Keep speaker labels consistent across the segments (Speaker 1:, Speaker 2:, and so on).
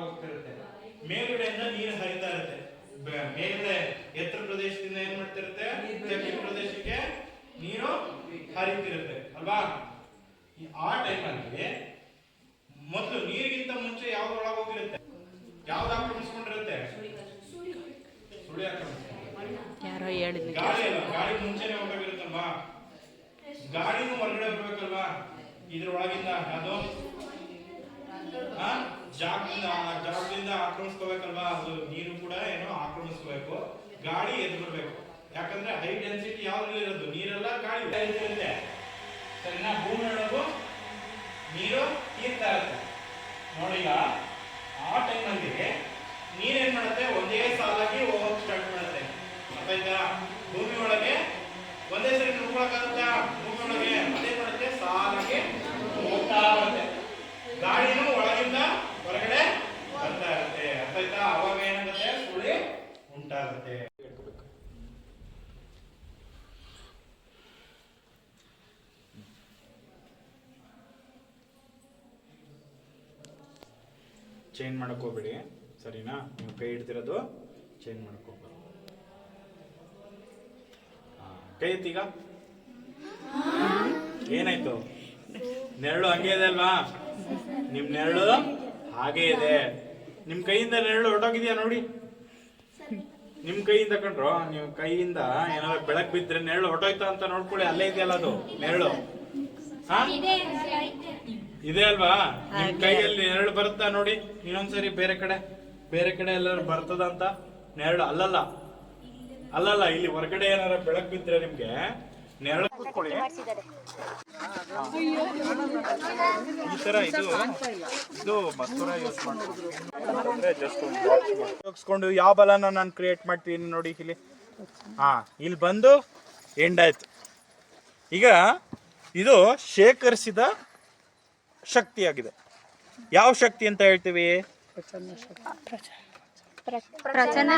Speaker 1: ಹೋಗ್ತಿರುತ್ತೆ ಮೇಲ್ಗಡೆಯಿಂದ ನೀರು ಹರಿತಾ ಇರುತ್ತೆ. ಮೇಲೆ ಮೇಲ್ಗಡೆ ಎತ್ತರ ಪ್ರದೇಶದಿಂದ ಏನ್ ಮಾಡ್ತಿರುತ್ತೆ? ಪ್ರದೇಶಕ್ಕೆ ನೀರು ಹರಿತಿರುತ್ತೆ. ಅಲ್ವಾ? ಆ ಟೈಮಲ್ಲಿ ಮೊದಲು ನೀರಿಗಿಂತ ಮುಂಚೆ ಯಾವ್ದು ಒಳಗೆ ಹೋಗಿರುತ್ತೆ ಯಾವ್ದು ಆಕ್ರಮಿಸ್ಕೊಂಡಿರುತ್ತೆ? ಸುಳಿ
Speaker 2: ಯಾರೋ
Speaker 1: ಗಾಳಿ ಅಲ್ಲ ಗಾಳಿ ಮುಂಚೆನೆ ಹೋಗಿರುತ್ತಲ್ವಾ ಗಾಳಿನೂ ಹೊರಗಡೆ ಬರ್ಬೇಕಲ್ವಾ? ಇದ್ರ ಒಳಗಿಂದ ಅದು ಜಾಗದಿಂದ ಜಾಗದಿಂದ ಆಕ್ರಮಿಸ್ಕೋಬೇಕಲ್ವಾ? ಅದು ನೀರು ಕೂಡ ಏನೋ ಆಕ್ರಮಿಸ್ಕೋಬೇಕು ಗಾಳಿ ಎದ್ದು ಬರ್ಬೇಕು. ಯಾಕಂದ್ರೆ ಹೈ ಡೆನ್ಸಿಟಿ ಯಾವ್ದ್ರಲ್ಲಿ ಇರೋದು? ನೀರೆಲ್ಲ ಗಾಳಿ ಇರುತ್ತೆ. ಸರಿನಾ? ಭೂಮಿ ಒಳಗು ನೀರು ತೀರ್ತಾ ಇರುತ್ತೆ. ನೋಡಿಗ ಆ ಟೈಮಲ್ಲಿ ನೀರೇನ್ ಮಾಡುತ್ತೆ? ಒಂದೇ ಸಾಲಾಗಿ ಹೋಗೋಕ್ ಸ್ಟಾರ್ಟ್ ಮಾಡುತ್ತೆ. ಗೊತ್ತಾಯ್ತಾ ಭೂಮಿ ಒಳಗೆ ಒಂದೇ ಸರಿ ನುಗ್ಗೊಳಕ್ಕಾಗುತ್ತಾ ಭೂಮಿ ಒಳಗೆ ಅದೇನ್ ಮಾಡುತ್ತೆ ಸಾಲಾಗಿ ಹೋಗ್ತಾ ಇರುತ್ತೆ ಗಾಳಿನೂ ಒಳಗಿಂದ ಹೊರಗಡೆ ಬರ್ತಾ ಇರುತ್ತೆ ಅರ್ಥಾಯ್ತಾ ಅವಾಗ ಏನಾಗುತ್ತೆ ಸುಳಿ ಉಂಟಾಗುತ್ತೆ ಚೇಂಜ್ ಮಾಡಕ್ ಹೋಗ್ಬೇಡಿ. ಸರಿನಾ? ನೀವು ಕೈ ಹಿಡ್ತಿರೋದು ಚೇಂಜ್ ಮಾಡಕ್ ಹೋಗ್ಬೇಡಿ. ಕೈ ಎತ್ತೀಗ ಏನಾಯ್ತು? ನೆರಳು ಹಂಗೆ ಇದೆ ಅಲ್ವಾ? ನಿಮ್ ನೆರಳು ಹಾಗೆ ಇದೆ. ನಿಮ್ ಕೈಯಿಂದ ನೆರಳು ಹೊರಟೋಗಿದ್ಯಾ ನೋಡಿ? ನಿಮ್ ಕೈಯಿಂದ ಕಂಡ್ರು ನೀವು ಕೈಯಿಂದ ಏನಾದ್ರು ಬೆಳಕ್ ಬಿದ್ರೆ ನೆರಳು ಹೊರಟೋಯ್ತಾ ಅಂತ ನೋಡ್ಕೊಳ್ಳಿ, ಅಲ್ಲೇ ಇದೆಯಲ್ಲ ಅದು, ನೆರಳು. ಇದೆ ಅಲ್ವಾ? ನಿಮ್ ಕೈಯಲ್ಲಿ ನೆರಳು ಬರುತ್ತಾ ನೋಡಿ? ಇನ್ನೊಂದ್ಸರಿ ಬೇರೆ ಕಡೆ. ಬೇರೆ ಕಡೆ ಎಲ್ಲಾರು ಬರ್ತದ ಅಂತ? ನೆರಳು ಅಲ್ಲಲ್ಲ. ಅಲ್ಲಲ್ಲ ಇಲ್ಲಿ ಹೊರಗಡೆ ಏನಾರ ಬೆಳಕ್ ಬಿದ್ರೆ ನಿಮ್ಗೆ ನೆರಳು ಕೂತ್ಕೊಳ್ಳಿ. ಈ ತರ ಇದು ಇದು ಮಸೂರ ಯೂಸ್ ಮಾಡ್ಕೊಂಡು ಜಸ್ಟ್ ಉಪಯೋಗಿಸ್ಕೊಂಡು ಯಾವ ಬಲನ ನಾನು ಕ್ರಿಯೇಟ್ ಮಾಡ್ತೀನಿ ನೋಡಿ ಇಲ್ಲಿ. ಹಾ ಇಲ್ಲಿ ಬಂದು ಎಂಡ್ ಆಯ್ತು. ಈಗ ಇದು ಶೇಖರಿಸಿದ ಶಕ್ತಿಯಾಗಿದೆ. ಯಾವ ಶಕ್ತಿ ಅಂತ ಹೇಳ್ತೀವಿ?
Speaker 3: ಪ್ರಚನ್ನ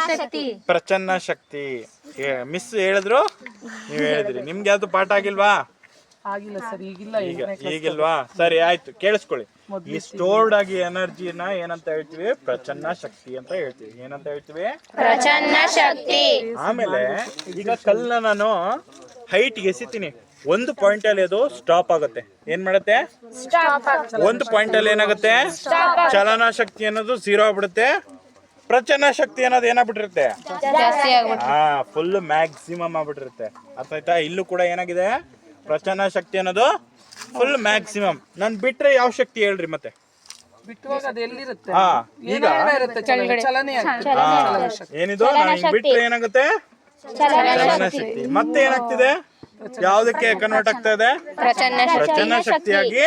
Speaker 3: ಶಕ್ತಿ.
Speaker 1: ಪ್ರಚನ್ನ ಶಕ್ತಿ. ಮಿಸ್ ಹೇಳಿದ್ರು? ನೀವ್ ಹೇಳಿದ್ರಿ. ನಿಮ್ಗೆ ಯಾವ್ದು ಪಾಠ ಆಗಿಲ್ವಾ?
Speaker 4: ಆಗಿಲ್ಲ ಸರ್ ಈಗಿಲ್ಲ.
Speaker 1: ಈಗ ಈಗಿಲ್ವಾ? ಸರಿ ಆಯ್ತು. ಕೇಳಿಸ್ಕೊಳ್ಳಿ. ಈ ಸ್ಟೋರ್ಡ್ ಆಗಿ ಎನರ್ಜಿನ ಏನಂತ ಹೇಳ್ತೀವಿ? ಪ್ರಚನ್ನ ಶಕ್ತಿ ಅಂತ ಹೇಳ್ತೀವಿ. ಏನಂತ ಹೇಳ್ತೀವಿ?
Speaker 3: ಪ್ರಚನ್ನ ಶಕ್ತಿ.
Speaker 1: ಆಮೇಲೆ ಈಗ ಕಲ್ಲನ್ನ ನಾನು ಹೈಟ್ ಎಸಿತೀನಿ. ಒಂದು ಪಾಯಿಂಟ್ ಅಲ್ಲಿ ಅದು ಸ್ಟಾಪ್ ಆಗುತ್ತೆ. ಏನ್ ಮಾಡುತ್ತೆ? ಒಂದು ಪಾಯಿಂಟ್ ಅಲ್ಲಿ ಏನಾಗುತ್ತೆ? ಚಲನ ಶಕ್ತಿ ಅನ್ನೋದು ಝೀರೋ ಆಗ್ಬಿಡುತ್ತೆ. ಪ್ರಚನ ಶಕ್ತಿ ಅನ್ನೋದು ಏನಾಗ್ಬಿಟ್ಟಿರುತ್ತೆ? ಹಾ ಫುಲ್ ಮ್ಯಾಕ್ಸಿಮಮ್ ಆಗ್ಬಿಟ್ಟಿರುತ್ತೆ. ಅರ್ಥ ಆಯ್ತಾ? ಇಲ್ಲೂ ಕೂಡ ಏನಾಗಿದೆ? ಪ್ರಚನ ಶಕ್ತಿ ಅನ್ನೋದು ಫುಲ್ ಮ್ಯಾಕ್ಸಿಮಮ್ ನಾನ್ ಬಿಟ್ರೆ ಯಾವ ಶಕ್ತಿ ಹೇಳ್ರಿ ಮತ್ತೆ? ಹಾ ಈಗ. ಏನಿದು? ನಾನು ಬಿಟ್ರೆ ಏನಾಗುತ್ತೆ? ಚಲನ ಶಕ್ತಿ. ಮತ್ತೆ ಏನಾಗ್ತಿದೆ? ಯಾವ್ದಕ್ಕೆ ಕನ್ವರ್ಟ್ ಆಗ್ತಾ ಇದೆ
Speaker 3: ಪ್ರಚನ್ನ
Speaker 1: ಪ್ರಚನ್ನ ಶಕ್ತಿಯಾಗಿ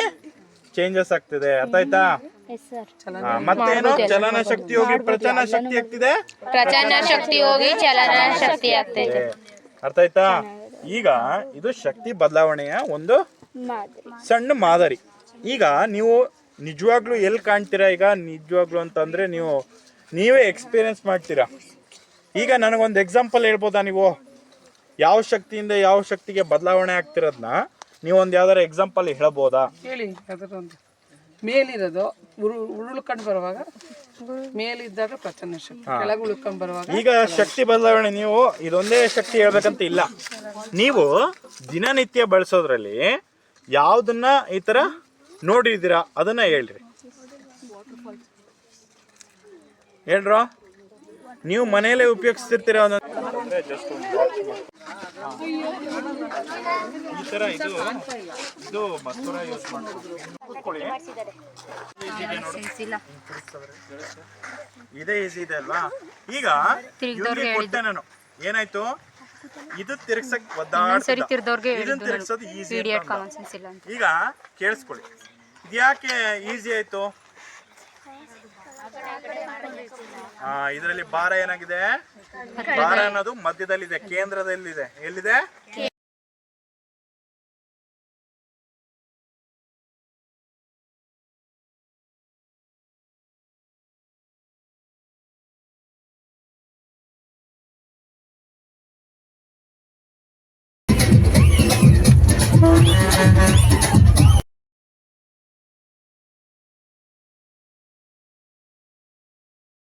Speaker 1: ಚೇಂಜಸ್ ಆಗ್ತಿದೆ. ಅರ್ಥಾಯ್ತಾ? ಮತ್ತೇನು? ಚಲನ ಶಕ್ತಿ ಹೋಗಿ ಪ್ರಚನ್ನ ಶಕ್ತಿ ಆಗ್ತಿದೆ?
Speaker 3: ಪ್ರಚನ್ನ ಶಕ್ತಿ ಹೋಗಿ ಚಲನ ಶಕ್ತಿ ಆಗ್ತಿದೆ.
Speaker 1: ಅರ್ಥ ಆಯ್ತಾ ಈಗ ಇದು ಶಕ್ತಿ ಬದಲಾವಣೆಯ ಒಂದು ಸಣ್ಣ ಮಾದರಿ. ಈಗ ನೀವು ನಿಜವಾಗ್ಲೂ ಎಲ್ಲಿ ಕಾಣ್ತೀರಾ? ಈಗ ನಿಜವಾಗ್ಲೂ ಅಂತಂದ್ರೆ ನೀವು ನೀವೇ ಎಕ್ಸ್ಪೀರಿಯನ್ಸ್ ಮಾಡ್ತೀರಾ? ಈಗ ನನಗೊಂದು ಎಕ್ಸಾಂಪಲ್ ಹೇಳ್ಬೋದಾ ನೀವು? ಯಾವ ಶಕ್ತಿಯಿಂದ ಯಾವ ಶಕ್ತಿಗೆ ಬದಲಾವಣೆ ಆಗ್ತಿರೋದನ್ನ ನೀವೊಂದು ಯಾವ್ದಾರ ಎಕ್ಸಾಂಪಲ್ ಹೇಳ್ಬೋದಾ?
Speaker 4: ಹೇಳಿ ಅದರೊಂದು. ಮೇಲಿರೋದು ಉರು ಉರುಳ್ಕೊಂಡು ಬರುವಾಗ ಮೇಲಿದ್ದಾಗ ಪ್ರಚನ್ನ ಶಕ್ತಿ ಕೆಳಗೆ ಉಳ್ಕೊಂಡ್ ಬರುವಾಗ
Speaker 1: ಈಗ ಶಕ್ತಿ ಬದಲಾವಣೆ ನೀವು ಇದೊಂದೇ ಶಕ್ತಿ ಹೇಳ್ಬೇಕಂತ ಇಲ್ಲ. ನೀವು ದಿನನಿತ್ಯ ಬಳಸೋದ್ರಲ್ಲಿ ಯಾವ್ದನ್ನ ಈ ತರ ನೋಡಿದ್ದೀರಾ? ಅದನ್ನ ಹೇಳ್ರಿ. ಹೇಳ್ರ? ನೀವು ಮನೆಯಲ್ಲೇ ಉಪಯೋಗಿಸ್ತಿರ್ತೀರ ಈ ತರ ಇದು ಇದು ಮಸೂರ ಯೂಸ್ ಮಾಡ್ಕೊಳ್ಳಿ ಇದೇ ಈಸಿ ಇದೆ ಅಲ್ವಾ? ಈಗ ಇವ್ರಿಗೆ ಕೊಟ್ಟೆ ನಾನು. ಏನಾಯ್ತು? ಇದು ತಿರ್ಗ್ಸಕ್ ಒದ್ದಾಡ್ತಿದ್ದ. ಇದನ್ನ ತಿರ್ಗ್ಸೋದು ಈಸಿ ಈಗ ಕೇಳಿಸ್ಕೊಳ್ಳಿ. ಇದ್ಯಾಕೆ ಈಸಿ ಆಯ್ತು? ಇದರಲ್ಲಿ ಭಾರ ಏನಾಗಿದೆ? ಭಾರ ಅನ್ನೋದು ಮಧ್ಯದಲ್ಲಿದೆ ಕೇಂದ್ರದಲ್ಲಿದೆ. ಎಲ್ಲಿದೆ?